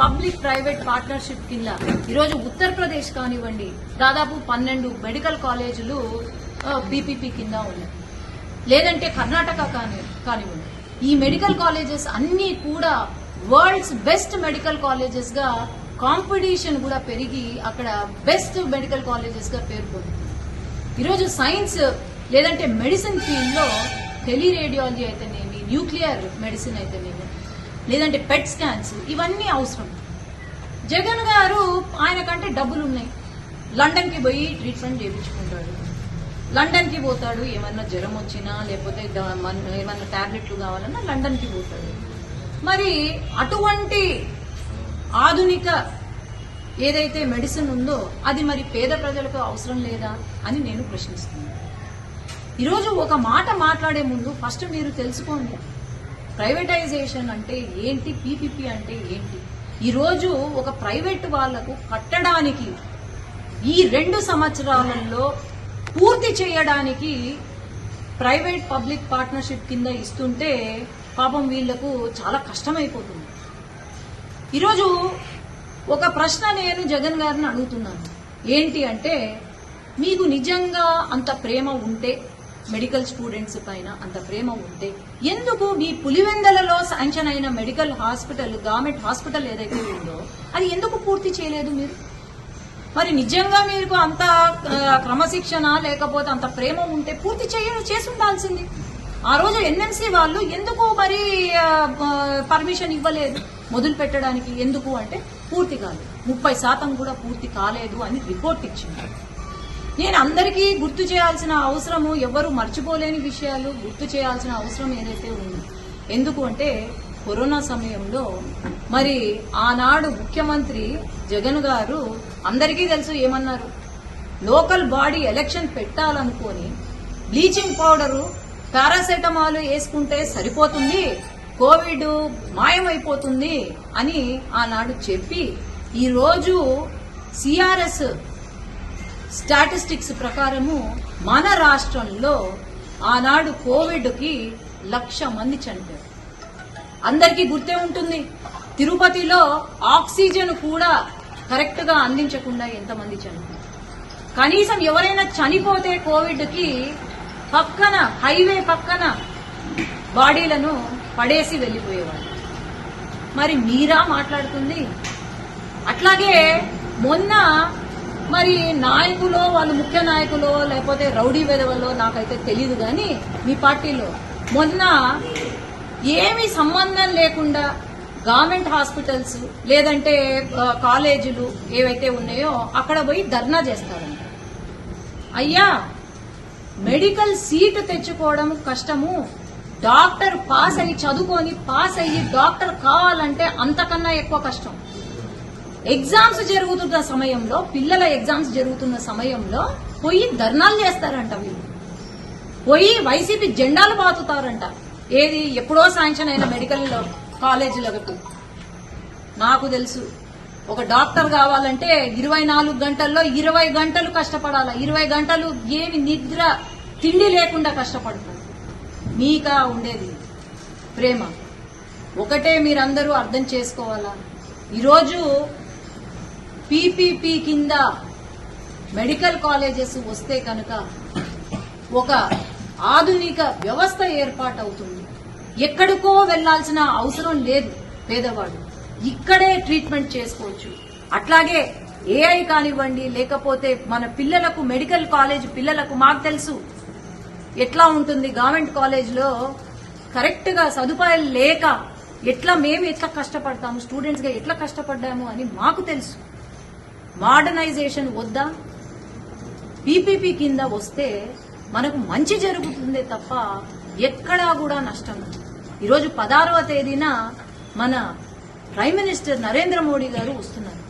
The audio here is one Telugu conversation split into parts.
పబ్లిక్ ప్రైవేట్ పార్ట్నర్షిప్ కింద. ఈరోజు ఉత్తరప్రదేశ్ కానివ్వండి దాదాపు పన్నెండు మెడికల్ కాలేజీలు బీపీపీ కింద ఉన్నాయి. లేదంటే కర్ణాటక కాని కానివ్వండి. ఈ మెడికల్ కాలేజెస్ అన్నీ కూడా వరల్డ్స్ బెస్ట్ మెడికల్ కాలేజెస్గా కాంపిటీషన్ కూడా పెరిగి అక్కడ బెస్ట్ మెడికల్ కాలేజెస్గా పేర్కొంది ఈరోజు సైన్స్ లేదంటే మెడిసిన్ ఫీల్డ్లో టెలిరేడియాలజీ అయితేనేమి న్యూక్లియర్ మెడిసిన్ అయితేనేమి లేదంటే పెట్ స్కాన్స్ ఇవన్నీ అవసరం. జగన్ గారు ఆయన కంటే డబ్బులు ఉన్నాయి లండన్కి పోయి ట్రీట్మెంట్ చేయించుకుంటాడు. లండన్కి పోతాడు ఏమన్నా జ్వరం వచ్చినా లేకపోతే ఏమన్నా టాబ్లెట్లు కావాలన్నా లండన్కి పోతాడు. మరి అటువంటి ఆధునిక ఏదైతే మెడిసిన్ ఉందో అది మరి పేద ప్రజలకు అవసరం లేదా అని నేను ప్రశ్నిస్తున్నాను. ఈరోజు ఒక మాట మాట్లాడే ముందు ఫస్ట్ మీరు తెలుసుకోండి. ప్రైవేటైజేషన్ అంటే ఏంటి? పీపీపీ అంటే ఏంటి? ఈరోజు ఒక ప్రైవేట్ వాళ్ళకు కట్టడానికి ఈ రెండు సంవత్సరాలలో పూర్తి చేయడానికి ప్రైవేట్ పబ్లిక్ పార్ట్నర్షిప్ కింద ఇస్తుంటే పాపం వీళ్ళకు చాలా కష్టమైపోతుంది. ఈరోజు ఒక ప్రశ్న నేను జగన్ గారిని అడుగుతున్నాను. ఏంటి అంటే మీకు నిజంగా అంత ప్రేమ ఉంటే మెడికల్ స్టూడెంట్స్ పైన అంత ప్రేమ ఉంటే ఎందుకు మీ పులివెందలలో శాంక్షన్ అయిన మెడికల్ హాస్పిటల్ గవర్నమెంట్ హాస్పిటల్ ఏదైతే ఉందో అది ఎందుకు పూర్తి చేయలేదు మీరు? మరి నిజంగా మీకు అంత క్రమశిక్షణ లేకపోతే అంత ప్రేమ ఉంటే పూర్తి చేయ చేసి ఉండాల్సింది. ఆ రోజు ఎన్ఎంసీ వాళ్ళు ఎందుకు మరి పర్మిషన్ ఇవ్వలేదు? మొదలు పెట్టడానికి ఎందుకు అంటే పూర్తి కాలేదు. ముప్పై శాతం కూడా పూర్తి కాలేదు అని రిపోర్ట్ ఇచ్చింది. నేను అందరికీ గుర్తు చేయాల్సిన అవసరము ఎవరు మర్చిపోలేని విషయాలు గుర్తు చేయాల్సిన అవసరం ఏదైతే ఉంది. ఎందుకు అంటే కరోనా సమయంలో మరి ఆనాడు ముఖ్యమంత్రి జగన్ గారు అందరికీ తెలుసు ఏమన్నారు? లోకల్ బాడీ ఎలక్షన్ పెట్టాలనుకొని బ్లీచింగ్ పౌడరు పారాసెటమాల్ వేసుకుంటే సరిపోతుంది కోవిడ్ మాయమైపోతుంది అని ఆనాడు చెప్పి ఈరోజు సిఆర్ఎస్ స్టాటిస్టిక్స్ ప్రకారము మన రాష్ట్రంలో ఆనాడు కోవిడ్కి లక్ష మంది చనిపోయారు. అందరికీ గుర్తే ఉంటుంది తిరుపతిలో ఆక్సిజన్ కూడా కరెక్ట్గా అందించకుండా ఎంతమంది చనిపోయారు. కనీసం ఎవరైనా చనిపోతే కోవిడ్కి పక్కన హైవే పక్కన బాడీలను పడేసి వెళ్ళిపోయేవారు మరి మీరా మాట్లాడుతుంది? అట్లాగే మొన్న మరి నాయకులో వాళ్ళు ముఖ్య నాయకులో లేకపోతే రౌడీ వెధవలో నాకైతే తెలియదు కానీ మీ పార్టీలో మొన్న ఏమీ సంబంధం లేకుండా గవర్నమెంట్ హాస్పిటల్స్ లేదంటే కాలేజీలు ఏవైతే ఉన్నాయో అక్కడ పోయి ధర్నా చేస్తారంట. అయ్యా మెడికల్ సీటు తెచ్చుకోవడం కష్టము. డాక్టర్ పాస్ అయ్యి చదువుకొని పాస్ అయ్యి డాక్టర్ కావాలంటే అంతకన్నా ఎక్కువ కష్టం. ఎగ్జామ్స్ జరుగుతున్న సమయంలో పిల్లల ఎగ్జామ్స్ జరుగుతున్న సమయంలో పోయి ధర్నాలు చేస్తారంట వీళ్ళు. పోయి వైసీపీ జెండాలు బాతుతారంట ఏది ఎప్పుడో శాంక్షన్ అయిన మెడికల్ కాలేజీలకు. నాకు తెలుసు. ఒక డాక్టర్ కావాలంటే ఇరవై నాలుగు గంటల్లో ఇరవై గంటలు కష్టపడాలి? ఇరవై గంటలు ఏమి నిద్ర తిండి లేకుండా కష్టపడతారు. మీకా ఉండేది ప్రేమ. ఒకటే మీరందరూ అర్థం చేసుకోవాలా? ఈరోజు పీపీపీ కింద మెడికల్ కాలేజెస్ వస్తే కనుక ఒక ఆధునిక వ్యవస్థ ఏర్పాటవుతుంది. ఎక్కడికో వెళ్ళాల్సిన అవసరం లేదు పేదవాడు ఇక్కడే ట్రీట్మెంట్ చేసుకోవచ్చు. అట్లాగే ఏఐ కానివ్వండి లేకపోతే మన పిల్లలకు మెడికల్ కాలేజ్ పిల్లలకు మాకు తెలుసు ఎట్లా ఉంటుంది గవర్నమెంట్ కాలేజ్లో కరెక్ట్గా సదుపాయాలు లేక ఎట్లా మేము ఎట్లా కష్టపడతాము స్టూడెంట్స్గా ఎట్లా కష్టపడ్డాము అని మాకు తెలుసు. మోడర్నైజేషన్ వద్దా? పీపీపీ కింద వస్తే మనకు మంచి జరుగుతుందే తప్ప ఎక్కడా కూడా నష్టం ఈరోజు పదహారవ తేదీన మన ప్రైమ్ మినిస్టర్ నరేంద్ర మోడీ గారు వస్తున్నారు.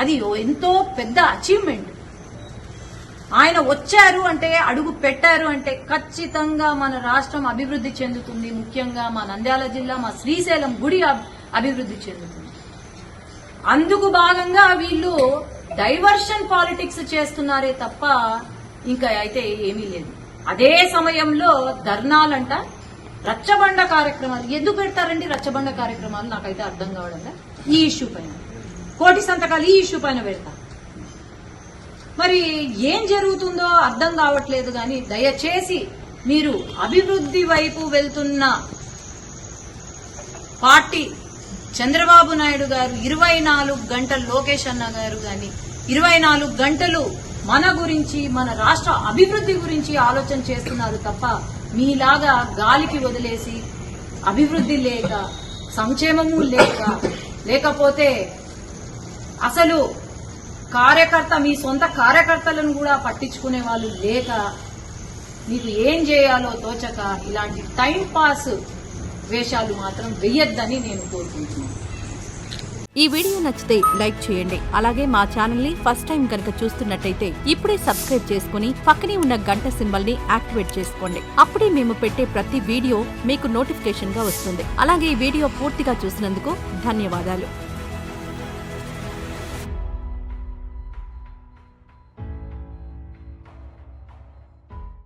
అది ఎంతో పెద్ద అచీవ్మెంట్. ఆయన వచ్చారు అంటే అడుగు పెట్టారు అంటే ఖచ్చితంగా మన రాష్ట్రం అభివృద్ధి చెందుతుంది. ముఖ్యంగా మా నంద్యాల జిల్లా మా శ్రీశైలం గుడి అభివృద్ధి చెందుతుంది. అందుకు భాగంగా వీళ్ళు డైవర్షన్ పాలిటిక్స్ చేస్తున్నారే తప్ప ఇంకా అయితే ఏమీ లేదు. అదే సమయంలో ధర్నాలంట రచ్చబండ కార్యక్రమాలు. ఎందుకు పెడతారండి రచ్చబండ కార్యక్రమాలు? నాకైతే అర్థం కావడం ఈ ఇష్యూ పైన. కోటి సంతకాలు ఈ ఇష్యూ పైన పెడతా. మరి ఏం జరుగుతుందో అర్థం కావట్లేదు కానీ దయచేసి మీరు అభివృద్ధి వైపు వెళ్తున్న పార్టీ చంద్రబాబు నాయుడు గారు ఇరవై నాలుగు గంటలు లోకేష్ అన్న గారు గాని ఇరవై నాలుగు గంటలు మన గురించి మన రాష్ట్ర అభివృద్ధి గురించి ఆలోచన చేస్తున్నారు తప్ప మీలాగా గాలికి వదిలేసి అభివృద్ధి లేక సంక్షేమము లేక లేకపోతే అసలు కార్యకర్త మీ సొంత కార్యకర్తలను కూడా పట్టించుకునే వాళ్ళు లేక మీకు ఏం చేయాలో తోచక ఇలాంటి టైం పాస్ వేషాలు మాత్రం వెయ్యొద్దని నేను కోరుకుంటున్నాను. ఈ వీడియో నచ్చితే లైక్ చేయండి. అలాగే మా ఛానల్ని ఫస్ట్ టైం కనుక చూస్తున్నట్టయితే ఇప్పుడే సబ్స్క్రైబ్ చేసుకుని పక్కనే ఉన్న గంట సింబల్ని యాక్టివేట్ చేసుకోండి. అప్పుడే మేము పెట్టే ప్రతి వీడియో మీకు నోటిఫికేషన్గా వస్తుంది. అలాగే ఈ వీడియో పూర్తిగా చూసినందుకు ధన్యవాదాలు.